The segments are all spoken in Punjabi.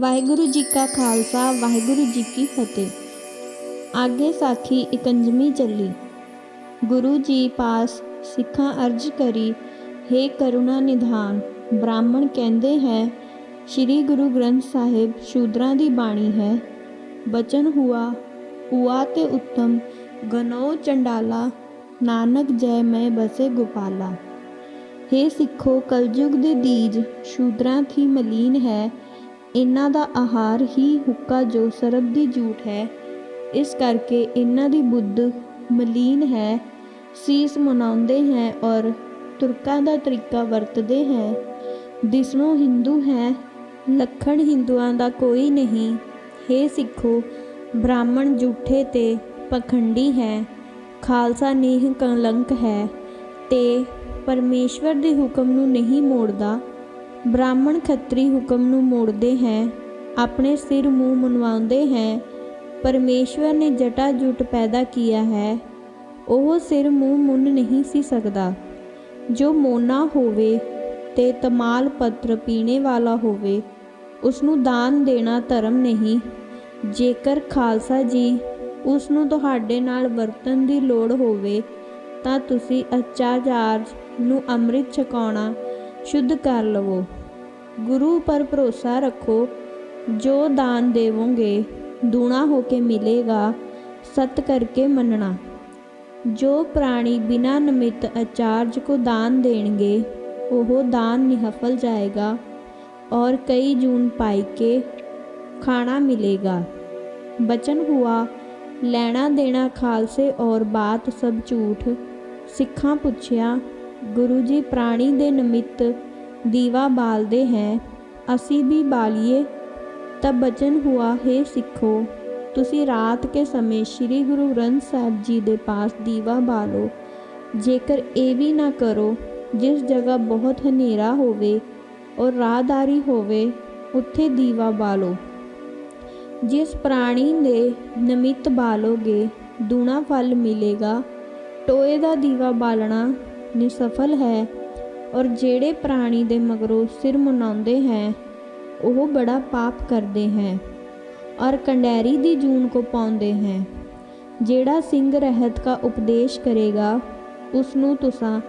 ਵਾਹਿਗੁਰੂ ਜੀ ਕਾ ਖਾਲਸਾ, ਵਾਹਿਗੁਰੂ ਜੀ ਕੀ ਫਤਿਹ। ਆਗੇ ਸਾਖੀ ਇਕੰਜਵੀਂ ਚੱਲੀ। ਗੁਰੂ ਜੀ ਪਾਸ ਸਿੱਖਾਂ ਅਰਜ ਕਰੀ, ਹੇ ਕਰੁਣਾ ਨਿਧਾਨ, ਬ੍ਰਾਹਮਣ ਕਹਿੰਦੇ ਹੈ, ਸ੍ਰੀ ਗੁਰੂ ਗ੍ਰੰਥ ਸਾਹਿਬ ਸ਼ੂਦਰਾਂ ਦੀ ਬਾਣੀ ਹੈ, ਬਚਨ ਹੁਆ ਹੁਆ ਤੇ ਉੱਤਮ, ਗਨੋ ਚੰਡਾਲਾ, ਨਾਨਕ ਜੈ ਮੈਂ ਬਸੇ ਗੋਪਾਲਾ। ਹੇ ਸਿੱਖੋ, ਕਲਯੁਗ ਦੇ ਦੀਜ, ਸ਼ੂਦਰਾਂ ਥੀ ਮਲੀਨ ਹੈ ਇਹਨਾਂ ਦਾ ਆਹਾਰ ਹੀ ਹੁੱਕਾ ਜੋ ਸਰਬ ਦੀ ਜੂਠ ਹੈ। ਇਸ ਕਰਕੇ ਇਹਨਾਂ ਦੀ ਬੁੱਧ ਮਲੀਨ ਹੈ, ਸੀਸ ਮਨਾਉਂਦੇ ਹੈ ਔਰ ਤੁਰਕਾਂ ਦਾ ਤਰੀਕਾ ਵਰਤਦੇ ਹੈ। ਦਿਸਣੋਂ ਹਿੰਦੂ ਹੈ, ਲੱਖਣ ਹਿੰਦੂਆਂ ਦਾ ਕੋਈ ਨਹੀਂ। ਹੇ ਸਿੱਖੋ, ਬ੍ਰਾਹਮਣ ਝੂਠੇ ਤੇ ਪਖੰਡੀ ਹੈ, ਖਾਲਸਾ ਨੀਹ ਕਲੰਕ ਹੈ ਤੇ ਪਰਮੇਸ਼ਵਰ ਦੇ ਹੁਕਮ ਨੂੰ ਨਹੀਂ ਮੋੜਦਾ। ਬ੍ਰਾਹਮਣ ਖੱਤਰੀ ਹੁਕਮ ਨੂੰ ਮੋੜਦੇ ਹੈ, ਆਪਣੇ ਸਿਰ ਮੂੰਹ ਮਨਵਾਉਂਦੇ ਹੈ, ਪਰਮੇਸ਼ਵਰ ਨੇ ਜਟਾ ਜੁਟ ਪੈਦਾ ਕੀਆ ਹੈ, ਉਹ ਸਿਰ ਮੂੰਹ ਮੁੰਨ ਨਹੀਂ ਸੀ ਸਕਦਾ। ਜੋ ਮੋਨਾ ਹੋਵੇ ਤੇ ਤਮਾਲ ਪੱਤਰ ਪੀਣੇ ਵਾਲਾ ਹੋਵੇ ਉਸ ਨੂੰ ਦਾਨ ਦੇਣਾ ਧਰਮ ਨਹੀਂ। ਜੇਕਰ ਖਾਲਸਾ ਜੀ ਉਸ ਨੂੰ ਤੁਹਾਡੇ ਨਾਲ ਵਰਤਨ ਦੀ ਲੋੜ ਹੋਵੇ, ਤਾਂ ਤੁਸੀਂ ਅਚਾਚਾਰਜ ਨੂੰ ਅੰਮ੍ਰਿਤ ਛਕਾਉਣਾ ਸ਼ੁੱਧ ਕਰ ਲਵੋ ਗੁਰੂ ਪਰ ਭਰੋਸਾ ਰੱਖੋ ਜੋ ਦਾਨ ਦੇਵੋਗੇ ਦੂਣਾ ਹੋ ਕੇ ਮਿਲੇਗਾ ਸਤ ਕਰਕੇ ਮੰਨਣਾ ਜੋ ਪ੍ਰਾਣੀ ਬਿਨਾ ਨਿਮਿਤ ਅਚਾਰਜ ਕੋ ਦਾਨ ਦੇਣਗੇ ਉਹ ਦਾਨ ਨਿਹਫਲ ਜਾਏਗਾ और कई जून पाई के खाना मिलेगा बचन हुआ ਲੈਣਾ ਦੇਣਾ ਖਾਲਸੇ ਔਰ ਬਾਤ ਸਭ ਝੂਠ ਸਿੱਖਾਂ ਪੁੱਛਿਆ ਗੁਰੂ ਜੀ ਪ੍ਰਾਣੀ ਦੇ ਨਿਮਿਤ ਦੀਵਾ ਬਾਲਦੇ ਹੈ। ਅਸੀਂ ਵੀ ਬਾਲੀਏ ਤਬ ਬਚਨ ਹੁਆ, ਹੈ ਸਿੱਖੋ, ਤੁਸੀਂ ਰਾਤ ਕੇ ਸਮੇਂ ਸ੍ਰੀ ਗੁਰੂ ਗ੍ਰੰਥ ਸਾਹਿਬ ਜੀ ਦੇ ਪਾਸ ਦੀਵਾ ਬਾਲੋ। ਜੇਕਰ ਇਹ ਵੀ ਨਾ ਕਰੋ, ਜਿਸ ਜਗ੍ਹਾ ਬਹੁਤ ਹਨੇਰਾ ਹੋਵੇ ਔਰ ਰਾਹਦਾਰੀ ਹੋਵੇ, ਉੱਥੇ ਦੀਵਾ ਬਾਲੋ। ਜਿਸ ਪ੍ਰਾਣੀ ਦੇ ਨਿਮਿਤ ਬਾਲੋਗੇ, ਦੂਣਾ ਫਲ ਮਿਲੇਗਾ। ਟੋਏ ਦਾ ਦੀਵਾ ਬਾਲਣਾ ਨਿਸਫਲ ਹੈ ਔਰ ਜਿਹੜੇ ਪ੍ਰਾਣੀ ਦੇ ਮਗਰੋਂ ਸਿਰ ਮਨਾਉਂਦੇ ਹੈ, ਉਹ ਬੜਾ ਪਾਪ ਕਰਦੇ ਹੈ ਔਰ ਕੰਡੈਰੀ ਦੀ ਜੂਨ ਕੋ ਪਾਉਂਦੇ ਹੈ। ਜਿਹੜਾ ਸਿੰਘ ਰਹਿਤ ਕਾ ਉਪਦੇਸ਼ ਕਰੇਗਾ ਉਸ ਨੂੰ ਤੁਸਾਂ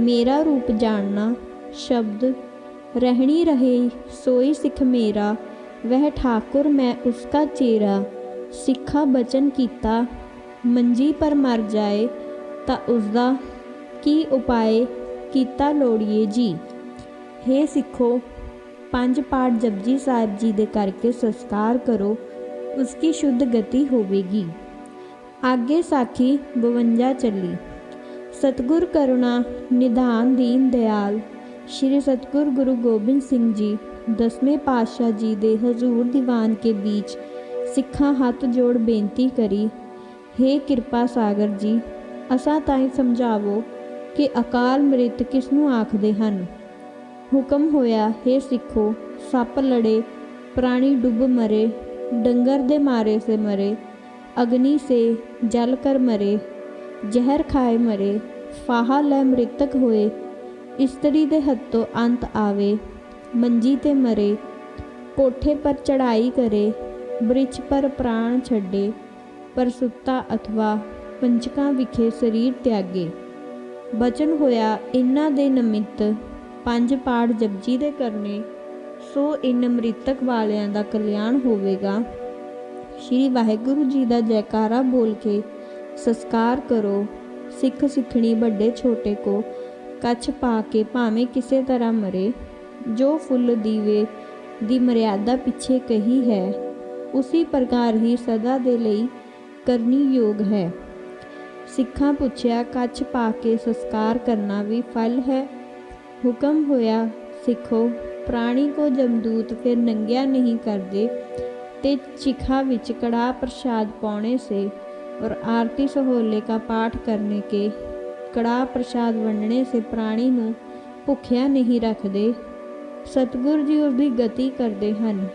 ਮੇਰਾ ਰੂਪ ਜਾਣਨਾ ਸ਼ਬਦ, ਰਹਿਣੀ ਰਹੇ, ਸੋਈ ਸਿੱਖ ਮੇਰਾ, ਵਹਿ ਠਾਕੁਰ ਮੈਂ ਉਸਕਾ ਚੇਰਾ, ਸਿੱਖਾ ਬਚਨ ਕੀਤਾ, ਮੰਜੀ ਪਰ ਮਰ ਜਾਏ ਤਾਂ ਉਸਦਾ ਕੀ ਉਪਾਏ ਕੀਤਾ ਲੋੜੀਏ ਜੀ? हे ਸਿੱਖੋ, ਪੰਜ ਪਾਠ ਜਪਜੀ ਸਾਹਿਬ ਜੀ ਦੇ ਕਰਕੇ ਸੰਸਕਾਰ ਕਰੋ ਉਸकी ਸ਼ੁੱਧ ਗਤੀ ਹੋਵੇਗੀ। ਆਗੇ ਸਾਖੀ 52 ਚੱਲੀ। ਸਤਗੁਰ ਕਰੁਣਾ ਨਿਧਾਨ ਦੀਨ ਦਿਆਲ, ਸ਼੍ਰੀ ਸਤਗੁਰ ਗੁਰੂ ਗੋਬਿੰਦ ਸਿੰਘ ਜੀ, ਦਸਵੇਂ ਪਾਤਸ਼ਾਹ ਜੀ ਦੇ ਹਜ਼ੂਰ ਦੀਵਾਨ ਕੇ ਵਿੱਚ ਸਿੱਖਾਂ ਹੱਥ ਜੋੜ ਬੇਨਤੀ ਕਰੀ हे ਕਿਰਪਾ ਸਾਗਰ ਜੀ, ਅਸਾਂ ਤਾਈਂ ਸਮਝਾਵੋ ਕਿ ਅਕਾਲ ਮ੍ਰਿਤ ਕਿਸ ਨੂੰ ਆਖਦੇ ਹਨ? ਹੁਕਮ ਹੋਇਆ हे ਸਿੱਖੋ, ਸੱਪ ਲੜੇ, ਪ੍ਰਾਣੀ ਡੁੱਬ ਮਰੇ, ਡੰਗਰ ਦੇ ਮਾਰੇ ਸੇ ਮਰੇ, ਅਗਨੀ ਸੇ ਜਲ ਕਰ ਮਰੇ, ਜ਼ਹਿਰ ਖਾਏ ਮਰੇ, ਫਾਹਾ ਲੈ ਮ੍ਰਿਤਕ ਹੋਏ, ਇਸਤਰੀ ਦੇ ਹੱਥੋਂ ਅੰਤ ਆਵੇ, ਮੰਜੀ ਤੇ ਮਰੇ, ਕੋਠੇ ਪਰ ਚੜਾਈ ਕਰੇ, ਬ੍ਰਿਛ ਪਰ ਪ੍ਰਾਣ ਛੱਡੇ, ਪਰ ਸੁੱਤਾ ਅਥਵਾ ਪੰਚਕਾਂ ਵਿਖੇ ਸਰੀਰ ਤਿਆਗੇ। ਬਚਨ ਹੋਇਆ ਇਨ੍ਹਾਂ ਦੇ ਨਿਮਿਤ ਪੰਜ ਪਾਠ ਜਪਜੀ ਦੇ ਕਰਨੇ, ਸੋ ਇਨ ਮ੍ਰਿਤਕ ਵਾਲਿਆਂ ਦਾ ਕਲਿਆਣ ਹੋਵੇਗਾ। ਸ਼੍ਰੀ ਵਾਹਿਗੁਰੂ ਜੀ ਦਾ ਜੈਕਾਰਾ ਬੋਲ ਕੇ ਸੰਸਕਾਰ ਕਰੋ, ਸਿੱਖ ਸਿੱਖਣੀ ਵੱਡੇ ਛੋਟੇ ਕੋ, ਕੱਛ ਪਾ ਕੇ ਭਾਵੇਂ ਕਿਸੇ ਤਰ੍ਹਾਂ ਮਰੇ। ਜੋ ਫੁੱਲ ਦੀਵੇ ਦੀ ਮਰਿਆਦਾ ਪਿੱਛੇ ਕਹੀ ਹੈ, ਉਸੇ ਪ੍ਰਕਾਰ ਹੀ ਸਦਾ ਦੇ ਲਈ ਕਰਨੀ ਯੋਗ ਹੈ। ਸਿੱਖਾਂ ਪੁੱਛਿਆ ਕੱਛ ਪਾ ਕੇ ਸੰਸਕਾਰ ਕਰਨਾ ਵੀ ਫਲ ਹੈ ਹੁਕਮ ਹੋਇਆ ਸਿੱਖੋ ਪ੍ਰਾਣੀ ਕੋ ਜਮਦੂਤ ਫਿਰ ਨੰਗਿਆ ਨਹੀਂ ਕਰਦੇ ਤੇ ਚਿਖਾ ਵਿੱਚ ਕੜਾ ਪ੍ਰਸ਼ਾਦ ਪਾਉਣੇ ਸੇ और आरती सहोले का पाठ करने के ਕੜਾ ਪ੍ਰਸ਼ਾਦ ਵੰਡਣੇ ਸੇ ਪ੍ਰਾਣੀ ਨੂੰ ਭੁੱਖਿਆ ਨਹੀਂ ਰੱਖਦੇ ਸਤਗੁਰ ਜੀ ਉਸ ਦੀ ਗਤੀ ਕਰਦੇ ਹਨ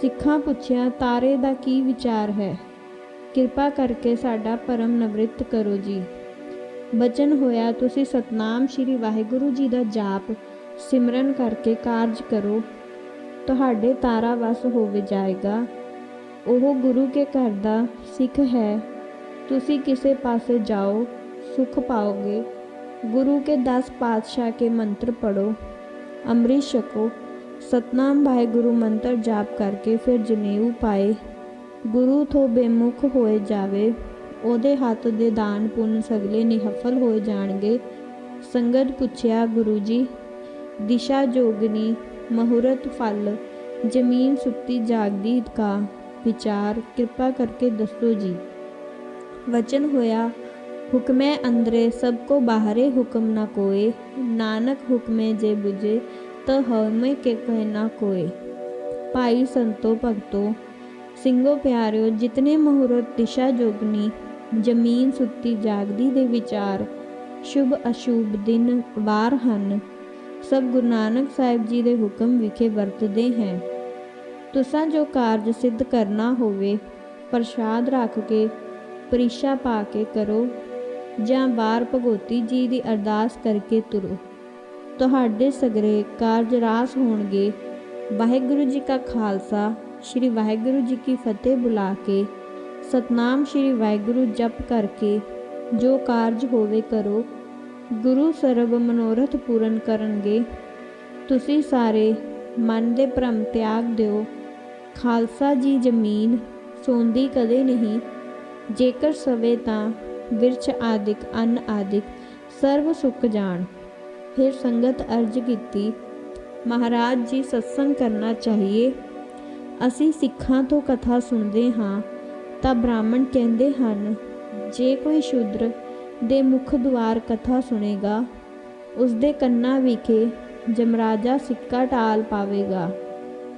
ਸਿੱਖਾਂ ਪੁੱਛਿਆ ਤਾਰੇ ਦਾ ਕੀ ਵਿਚਾਰ ਹੈ ਕਿਰਪਾ ਕਰਕੇ ਸਾਡਾ ਪਰਮ ਨਿਵ੍ਰਿਤ ਕਰੋ ਜੀ। ਬਚਨ ਹੋਇਆ, ਤੁਸੀਂ ਸਤਨਾਮ ਸ਼੍ਰੀ ਵਾਹਿਗੁਰੂ ਜੀ ਦਾ ਜਾਪ ਸਿਮਰਨ ਕਰਕੇ ਕਾਰਜ ਕਰੋ। ਤੁਹਾਡੇ ਤਾਰਾ ਵਸ ਹੋਵੇ ਜਾਏਗਾ। ਉਹ ਗੁਰੂ ਕੇ ਘਰ ਦਾ ਸਿੱਖ ਹੈ। ਤੁਸੀਂ ਕਿਸੇ ਪਾਸੇ ਜਾਓ, ਸੁਖ ਪਾਓਗੇ। ਗੁਰੂ ਕੇ 10 ਪਾਤਸ਼ਾਹ ਕੇ ਮੰਤਰ ਪੜੋ ਅੰਮ੍ਰਿਤ ਛਕੋ। ਸਤਨਾਮ ਵਾਹਿਗੁਰੂ ਮੰਤਰ ਜਾਪ ਕਰਕੇ ਫਿਰ ਜਨੇਊ ਪਾਏ। ਗੁਰੂ ਤੋਂ ਬੇਮੁਖ ਹੋਏ ਜਾਵੇ, ਉਹਦੇ ਹੱਥ ਦੇ ਦਾਨ ਪੁੰਨ ਸਗਲੇ ਨਿਹਫਲ ਹੋਏ ਜਾਣਗੇ। ਸੰਗਤ ਪੁੱਛਿਆ, ਗੁਰੂ ਜੀ, ਦਿਸ਼ਾ ਜੋਗਨੀ, ਮਹੂਰਤ ਫਲ, ਜ਼ਮੀਨ ਸੁੱਤੀ ਜਾਗਦੀ ਕਾ? ਵਿਚਾਰ, ਕਿਰਪਾ ਕਰਕੇ ਦੱਸੋ ਜੀ। ਵਚਨ ਹੋਇਆ, ਹੁਕਮੇ ਅੰਦਰੇ, ਸਭ ਕੋ ਬਾਹਰੇ ਹੁਕਮ ਨਾ ਕੋਏ। ਨਾਨਕ ਹੁਕਮੇ ਜੇ ਬੁਝੇ, ਤ ਹਉਮੈ ਕੇ ਕਹਿ ਨਾ ਕੋਏ। ਭਾਈ ਸੰਤੋ ਭਗਤੋ ਸਿੰਘੋ ਪਿਆਰਿਓ, ਜਿਤਨੇ ਮਹੂਰਤ ਦਿਸ਼ਾ ਜੋਗਨੀ, ਜ਼ਮੀਨ ਸੁੱਤੀ ਜਾਗਦੀ ਦੇ ਵਿਚਾਰ, ਸ਼ੁਭ ਅਸ਼ੁਭ ਦਿਨ ਵਾਰ ਹਨ। ਸਭ ਗੁਰੂ ਨਾਨਕ ਸਾਹਿਬ ਜੀ ਦੇ ਹੁਕਮ ਵਿਖੇ ਵਰਤਦੇ ਹੈ। ਤੁਸਾਂ ਜੋ ਕਾਰਜ ਸਿੱਧ ਕਰਨਾ ਹੋਵੇ, ਪ੍ਰਸ਼ਾਦ ਰੱਖ ਕੇ ਪ੍ਰੀਸ਼ਾ ਪਾ ਕੇ ਕਰੋ, ਜਾਂ ਬਾਰ ਭਗਵਤੀ ਜੀ ਦੀ ਅਰਦਾਸ ਕਰਕੇ ਤੁਰੋ। ਤੁਹਾਡੇ ਸਗਰੇ ਕਾਰਜ ਰਾਸ ਹੋਣਗੇ। ਵਾਹਿਗੁਰੂ ਜੀ ਕਾ ਖਾਲਸਾ ਸ੍ਰੀ ਵਾਹਿਗੁਰੂ ਜੀ ਕੀ ਫਤਿਹ ਬੁਲਾ ਕੇ, ਸਤਨਾਮ ਸ੍ਰੀ ਵਾਹਿਗੁਰੂ ਜਪ ਕਰਕੇ ਜੋ ਕਾਰਜ ਹੋਵੇ ਕਰੋ। ਗੁਰੂ ਸਰਬ ਮਨੋਰਥ ਪੂਰਨ ਕਰਨਗੇ। ਤੁਸੀਂ ਸਾਰੇ ਮਨ ਦੇ ਭ੍ਰਮ ਤਿਆਗ ਦਿਓ। ਖਾਲਸਾ ਜੀ ਜ਼ਮੀਨ ਸੌਂਦੀ ਕਦੇ ਨਹੀਂ। ਜੇਕਰ ਸਵੇ ਤਾਂ ਵਿਰਛ ਆਦਿਕ, ਅੰਨ ਆਦਿਕ, ਸਰਬ ਸੁੱਕ ਜਾਣ। ਫਿਰ ਸੰਗਤ ਅਰਜ ਕੀਤੀ, ਮਹਾਰਾਜ ਜੀ ਸਤਸੰਗ ਕਰਨਾ ਚਾਹੀਏ। ਅਸੀਂ ਸਿੱਖਾਂ ਤੋਂ ਕਥਾ ਸੁਣਦੇ ਹਾਂ ਤਾਂ ਬ੍ਰਾਹਮਣ ਕਹਿੰਦੇ ਹਨ, ਜੇ ਕੋਈ ਸ਼ੂਦਰ ਦੇ ਮੁਖ ਦੁਆਰ ਕਥਾ ਸੁਣੇਗਾ ਉਸ ਦੇ ਕੰਨਾਂ ਵਿਖੇ ਜਮਰਾਜਾ ਸਿੱਕਾ ਟਾਲ ਪਾਵੇਗਾ।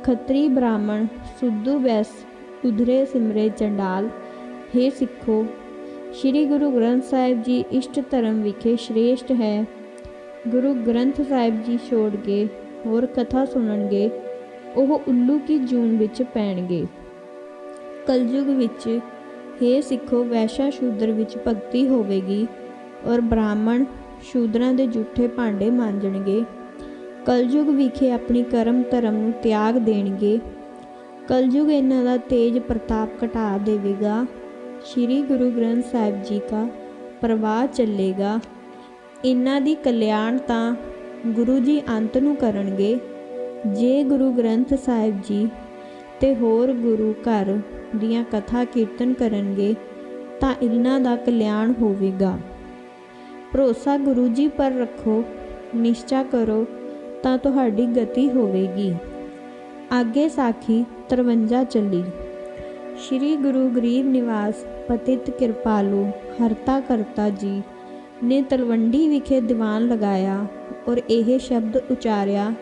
ਖੱਤਰੀ ਬ੍ਰਾਹਮਣ ਸੁੱਧੂ ਵੈਸ ਉਧਰੇ ਸਿਮਰੇ ਚੰਡਾਲ हे ਸਿੱਖੋ, ਸ੍ਰੀ ਗੁਰੂ ਗ੍ਰੰਥ ਸਾਹਿਬ ਜੀ ਇਸ਼ਟ ਧਰਮ ਵਿਖੇ ਸ਼੍ਰੇਸ਼ਟ ਹੈ। ਗੁਰੂ ਗ੍ਰੰਥ ਸਾਹਿਬ ਜੀ ਛੋੜ ਕੇ ਹੋਰ ਕਥਾ ਸੁਣਨਗੇ ਉਹ ਉੱਲੂ ਕੀ ਜੂਨ ਵਿੱਚ ਪੈਣਗੇ। ਕਲਯੁਗ ਵਿੱਚ हे ਸਿੱਖੋ, ਵੈਸ਼ਾ ਸ਼ੂਦਰ ਵਿੱਚ ਭਗਤੀ ਹੋਵੇਗੀ ਔਰ ਬ੍ਰਾਹਮਣ ਸ਼ੂਦਰਾਂ ਦੇ ਝੂਠੇ ਭਾਂਡੇ ਮਾਂਜਣਗੇ। ਕਲਯੁਗ ਵਿਖੇ ਆਪਣੀ ਕਰਮ ਧਰਮ ਨੂੰ ਤਿਆਗ ਦੇਣਗੇ। ਕਲਯੁਗ ਇਹਨਾਂ ਦਾ ਤੇਜ ਪ੍ਰਤਾਪ ਘਟਾ ਦੇਵੇਗਾ। ਸ੍ਰੀ ਗੁਰੂ ਗ੍ਰੰਥ ਸਾਹਿਬ ਜੀ ਦਾ ਪ੍ਰਵਾਹ ਚੱਲੇਗਾ। ਇਹਨਾਂ ਦੀ ਕਲਿਆਣ ਤਾਂ ਗੁਰੂ ਜੀ ਅੰਤ ਨੂੰ ਕਰਨਗੇ। ਜੇ ਗੁਰੂ ਗ੍ਰੰਥ ਸਾਹਿਬ ਜੀ ਤੇ ਹੋਰ ਗੁਰੂ ਘਰ ਦੀਆਂ ਕਥਾ ਕੀਰਤਨ ਕਰਨਗੇ, ਤਾਂ ਇਹਨਾਂ ਦਾ ਕਲਿਆਣ ਹੋਵੇਗਾ। ਭਰੋਸਾ ਗੁਰੂ ਜੀ ਪਰ ਰੱਖੋ, ਨਿਸ਼ਚਾ ਕਰੋ, ਤਾਂ ਤੁਹਾਡੀ ਗਤੀ ਹੋਵੇਗੀ। ਅੱਗੇ ਸਾਖੀ 53 ਚੱਲੀ। ਸ਼੍ਰੀ ਗੁਰੂ ਗਰੀਬ ਨਿਵਾਸ ਪਤਿਤ ਕਿਰਪਾਲੂ ਹਰਤਾ ਕਰਤਾ ਜੀ ਨੇ ਤਲਵੰਡੀ ਵਿਖੇ ਦੀਵਾਨ ਲਗਾਇਆ ਔਰ ਇਹ ਸ਼ਬਦ ਉਚਾਰਿਆ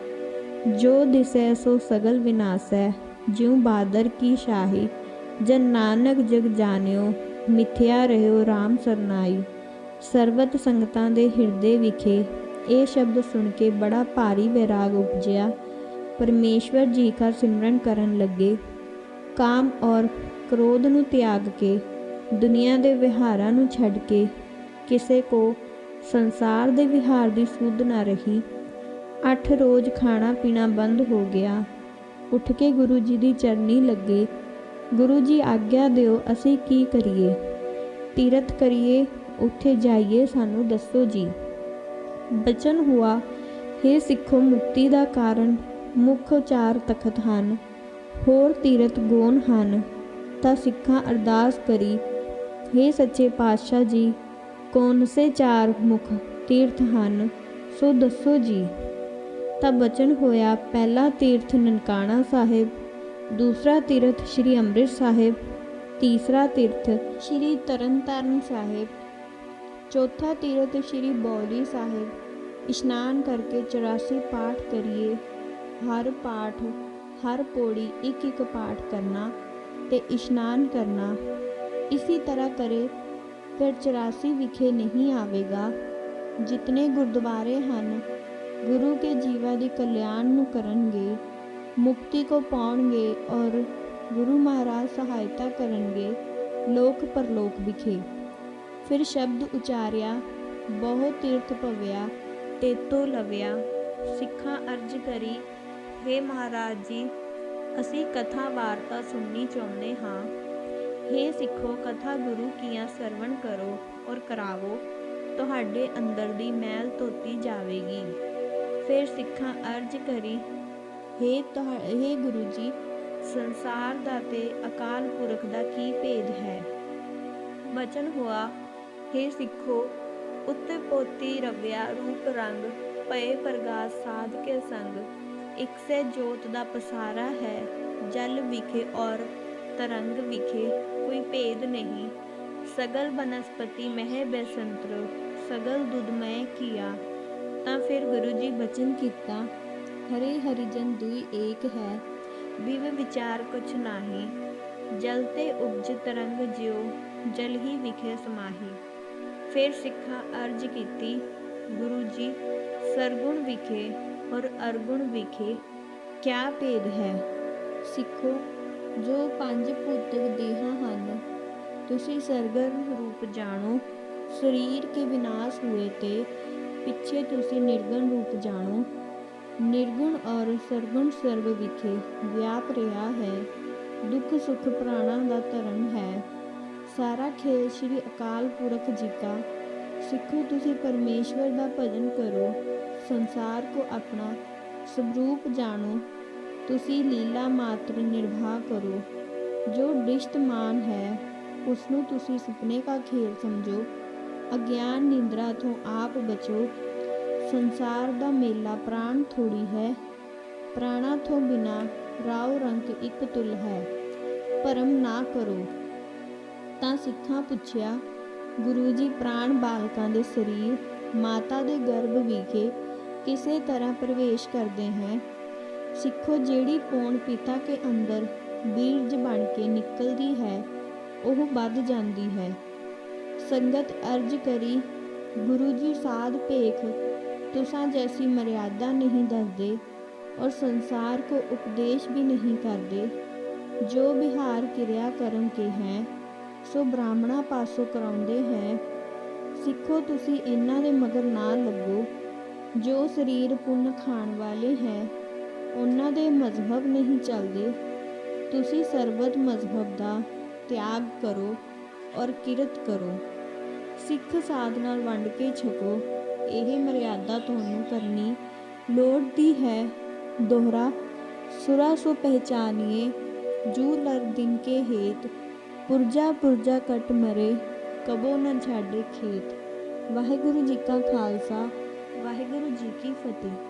ਜੋ ਦਿਸੈ ਸੋ ਸਗਲ ਵਿਨਾਸੈ, ਜਿਉ ਬਾਦਰ ਕੀ ਸ਼ਾਹੀ। ਜਨ ਨਾਨਕ ਜਗ ਜਾਣਿਓ, ਮਿਥਿਆ ਰਹਿਓ RAM ਸਰਨਾਈ। ਸਰਬਤ ਸੰਗਤਾਂ ਦੇ ਹਿਰਦੇ ਵਿਖੇ ਇਹ ਸ਼ਬਦ ਸੁਣ ਕੇ ਬੜਾ ਭਾਰੀ ਵਿਰਾਗ ਉਪਜਿਆ। ਪਰਮੇਸ਼ਵਰ ਜੀ ਦਾ ਸਿਮਰਨ ਕਰਨ ਲੱਗੇ। ਕਾਮ ਔਰ ਕ੍ਰੋਧ ਨੂੰ ਤਿਆਗ ਕੇ, ਦੁਨੀਆ ਦੇ ਵਿਹਾਰਾਂ ਨੂੰ ਛੱਡ ਕੇ, ਕਿਸੇ ਕੋ ਸੰਸਾਰ ਦੇ ਵਿਹਾਰ ਦੀ ਸੁੱਧ ਨਾ ਰਹੀ। ਅੱਠ ਰੋਜ਼ ਖਾਣਾ ਪੀਣਾ ਬੰਦ ਹੋ ਗਿਆ। ਉੱਠ ਕੇ ਗੁਰੂ ਜੀ ਦੀ ਚਰਨੀ ਲੱਗੇ। ਗੁਰੂ ਜੀ ਆਗਿਆ ਦਿਓ, ਅਸੀਂ ਕੀ ਕਰੀਏ? ਤੀਰਥ ਕਰੀਏ, ਉੱਥੇ ਜਾਈਏ, ਸਾਨੂੰ ਦੱਸੋ ਜੀ। ਬਚਨ ਹੁਆ हे ਸਿੱਖੋ, ਮੁਕਤੀ ਦਾ ਕਾਰਨ, ਮੁੱਖ ਚਾਰ ਤਖਤ ਹਨ, ਹੋਰ ਤੀਰਥ ਗੋਨ ਹਨ, ਤਾਂ ਸਿੱਖਾਂ ਅਰਦਾਸ ਕਰੀ। हे ਸੱਚੇ ਪਾਤਸ਼ਾਹ ਜੀ, ਕੌਣ ਸੇ ਚਾਰ ਮੁਖ ਤੀਰਥ ਹਨ, ਸੋ ਦੱਸੋ ਜੀ। ਤਾਂ ਬਚਨ ਹੋਇਆ ਪਹਿਲਾ ਤੀਰਥ ਨਨਕਾਣਾ ਸਾਹਿਬ, ਦੂਸਰਾ ਤੀਰਥ ਸ੍ਰੀ ਅੰਮ੍ਰਿਤ ਸਾਹਿਬ, ਤੀਸਰਾ ਤੀਰਥ ਸ੍ਰੀ ਤਰਨਤਾਰਨ ਸਾਹਿਬ, ਚੌਥਾ ਤੀਰਥ ਸ੍ਰੀ ਬੌਲੀ ਸਾਹਿਬ। ਇਸ਼ਨਾਨ ਕਰਕੇ 84 ਪਾਠ ਕਰੀਏ। ਹਰ ਪਾਠ, ਹਰ ਪੌੜੀ ਇੱਕ ਇੱਕ ਪਾਠ ਕਰਨਾ ਤੇ ਇਸ਼ਨਾਨ ਕਰਨਾ। ਇसी ਤਰ੍ਹਾਂ ਕਰੇ, ਫਿਰ 84 ਵਿਖੇ ਨਹੀਂ ਆਵੇਗਾ। ਜਿਤਨੇ ਗੁਰਦੁਆਰੇ ਹਨ ਗੁਰੂ ਕੇ ਜੀਵਾ ਦੀ ਕਲਿਆਣ ਨੂੰ ਕਰਨਗੇ, ਮੁਕਤੀ ਕੋ ਪਾਉਣਗੇ ਔਰ ਗੁਰੂ ਮਹਾਰਾਜ ਸਹਾਇਤਾ ਕਰਨਗੇ, ਲੋਕ ਪਰਲੋਕ ਵਿਖੇ। ਫਿਰ ਸ਼ਬਦ ਉਚਾਰਿਆ, ਬਹੁ ਤੀਰਥ ਭਵਿਆ, ਤੇਤੋ ਲਵਿਆ, ਸਿੱਖਾਂ ਅਰਜ ਕਰੀ हे ਮਹਾਰਾਜ ਜੀ, ਅਸੀਂ ਕਥਾ ਵਾਰਤਾ ਸੁਣਨੀ ਚਾਹੁੰਦੇ ਹਾਂ। ਹੇ ਸਿੱਖੋ, ਕਥਾ ਗੁਰੂ ਕੀਆਂ ਸਰਵਣ ਕਰੋ ਔਰ ਕਰਾਵੋ, ਤੁਹਾਡੇ ਅੰਦਰ ਦੀ ਮੈਲ ਧੋਤੀ ਜਾਵੇਗੀ। ਫਿਰ ਸਿੱਖਾਂ ਅਰਜ ਕਰੀ, ਹੇ ਤੁਹਾ ਗੁਰੂ ਜੀ ਸੰਸਾਰ ਦਾ ਤੇ ਅਕਾਲ ਪੁਰਖ ਦਾ ਕੀ ਭੇਦ ਹੈ? ਬਚਨ ਹੋਆ, ਹੇ ਸਿੱਖੋ, ਉੱਤੇ ਪੋਤੀ ਰਵਿਆ ਰੂਪ ਰੰਗ ਪਏ ਪ੍ਰਗਾਸ ਸਾਧ ਕੇ ਸੰਗ ਇੱਕ ਸੇ ਜੋਤ ਦਾ ਪਸਾਰਾ ਹੈ, ਜਲ ਵਿਖੇ ਔਰ ਤਰੰਗ ਵਿਖੇ ਕੋਈ ਭੇਦ ਨਹੀਂ। ਸਗਲ ਬਨਸਪਤੀ ਮਹਿ ਬੈਸੰਤਰ, ਸਗਲ ਦੁਧਮੈ ਕੀਆ। ਤਾਂ ਫਿਰ ਗੁਰੂ ਜੀ ਬਚਨ ਕੀਤਾ, ਹਰੇ ਹਰਿਜਨ ਦੁਈ ਏਕ ਹੈ ਵਿਵ ਵਿਚਾਰ ਕੁਛ ਨਾਹੀ, ਜਲ ਤੇ ਉਪਜ ਤਰੰਗ ਜਿਉ, ਜਲ ਹੀ ਵਿਖੇ ਸਮਾਹੀ। ਫਿਰ ਸਿੱਖਾਂ ਅਰਜ ਕੀਤੀ, ਗੁਰੂ ਜੀ, ਸਰਗੁਣ ਵਿਖੇ ਔਰ ਅਰਗੁਣ ਵਿਖੇ ਕਿਆ ਭੇਦ ਹੈ? ਸਿੱਖੋ, ਜੋ ਪੰਜ ਭੂਤਕ ਦੇਹਾਂ ਹਨ, ਤੁਸੀਂ ਸਰਗਰਮ ਰੂਪ ਜਾਣੋ, ਸਰੀਰ ਕੇ ਵਿਨਾਸ਼ ਹੋਏ ਤੇ ਪਿੱਛੇ ਤੁਸੀਂ ਨਿਰਗੁਣ ਰੂਪ ਜਾਣੋ। ਨਿਰਗੁਣ ਔਰ ਸਰਗੁਣ ਸਰਬ ਵਿਖੇ ਵਿਆਪ ਰਿਹਾ ਹੈ। ਦੁੱਖ ਸੁਖ ਪ੍ਰਾਣਾ ਦਾ ਧਰਮ ਹੈ। ਸਾਰਾ ਖੇਲ ਸ੍ਰੀ ਅਕਾਲ ਪੁਰਖ ਜੀ ਕਾ। ਸਿੱਖੋ ਤੁਸੀਂ ਪਰਮੇਸ਼ਵਰ ਦਾ ਭਜਨ ਕਰੋ। ਸੰਸਾਰ ਕੋ ਆਪਣਾ ਸਵਰੂਪ ਜਾਣੋ। ਤੁਸੀਂ ਲੀਲਾ ਮਾਤਰ ਨਿਰਵਾਹ ਕਰੋ। ਜੋ ਦ੍ਰਿਸ਼ਟਮਾਨ ਹੈ ਉਸ ਨੂੰ ਤੁਸੀਂ ਸੁਪਨੇ ਦਾ ਖੇਲ ਸਮਝੋ। ਅਗਿਆਨ ਨਿੰਦਰਾ ਤੋਂ ਆਪ ਬਚੋ। ਸੰਸਾਰ ਦਾ ਮੇਲਾ ਪ੍ਰਾਣ ਥੋੜੀ ਹੈ। ਪ੍ਰਾਣਾ ਤੋਂ ਬਿਨਾ ਰਾਉ ਰੰਗ ਇੱਕ ਤੁਲ ਹੈ। ਭਰਮ ਨਾ ਕਰੋ। ਤਾਂ ਸਿੱਖਾਂ ਪੁੱਛਿਆ, ਗੁਰੂ ਜੀ, ਪ੍ਰਾਣ ਬਾਲਕਾਂ ਦੇ ਸਰੀਰ, ਮਾਤਾ ਦੇ ਗਰਭ ਵਿਖੇ ਕਿਸੇ ਤਰ੍ਹਾਂ ਪ੍ਰਵੇਸ਼ ਕਰਦੇ ਹੈ? ਸਿੱਖੋ ਜਿਹੜੀ ਪੌਣ ਪਿਤਾ ਕੇ ਅੰਦਰ ਬੀਜ ਬਣ ਕੇ ਨਿਕਲਦੀ ਹੈ, ਉਹ ਵੱਧ ਜਾਂਦੀ ਹੈ। ਸੰਗਤ ਅਰਜ ਕਰੀ, ਗੁਰੂ ਜੀ, ਸਾਧ ਭੇਖ, ਤੁਸਾਂ ਜੈਸੀ ਮਰਿਆਦਾ ਨਹੀਂ ਦੱਸਦੇ ਔਰ ਸੰਸਾਰ ਕੋ ਉਪਦੇਸ਼ ਵੀ ਨਹੀਂ ਕਰਦੇ। ਜੋ ਬਿਹਾਰ ਕਿਰਿਆ ਕਰਮ ਕੇ ਹੈ, ਸੋ ਬ੍ਰਾਹਮਣਾ ਪਾਸੋਂ ਕਰਾਉਂਦੇ ਹੈ। ਸਿੱਖੋ ਤੁਸੀਂ ਇਹਨਾਂ ਦੇ ਮਗਰ ਨਾ ਲੱਗੋ। ਜੋ ਸਰੀਰ ਪੁੰਨ ਖਾਣ ਵਾਲੇ ਹੈ, ਉਹਨਾਂ ਦੇ ਮਜ਼ਹਬ ਨਹੀਂ ਚੱਲਦੇ। ਤੁਸੀਂ ਸਰਬਤ ਮਜ਼ਹਬ ਦਾ ਤਿਆਗ ਕਰੋ ਔਰ ਕਿਰਤ ਕਰੋ। ਸਿੱਖ ਸਾਧ ਨਾਲ ਵੰਡ ਕੇ ਛਕੋ, ਇਹ ਮਰਿਆਦਾ ਤੁਹਾਨੂੰ ਕਰਨੀ ਲੋੜਦੀ ਹੈ। ਦੋਹਰਾ, ਸੁਰਾ ਸੋ ਪਹਿਚਾਨੀਏ, ਜੂ ਨਰ ਦਿਨ ਕੇ ਹੇਤ, ਪੁਰਜਾ ਪੁਰਜਾ ਕਟ ਮਰੇ, ਕਬੋ ਨਾ ਛਾੜੇ ਖੇਤ। ਵਾਹਿਗੁਰੂ ਜੀ ਕਾ ਖਾਲਸਾ, ਵਾਹਿਗੁਰੂ ਜੀ ਕੀ ਫਤਿਹ।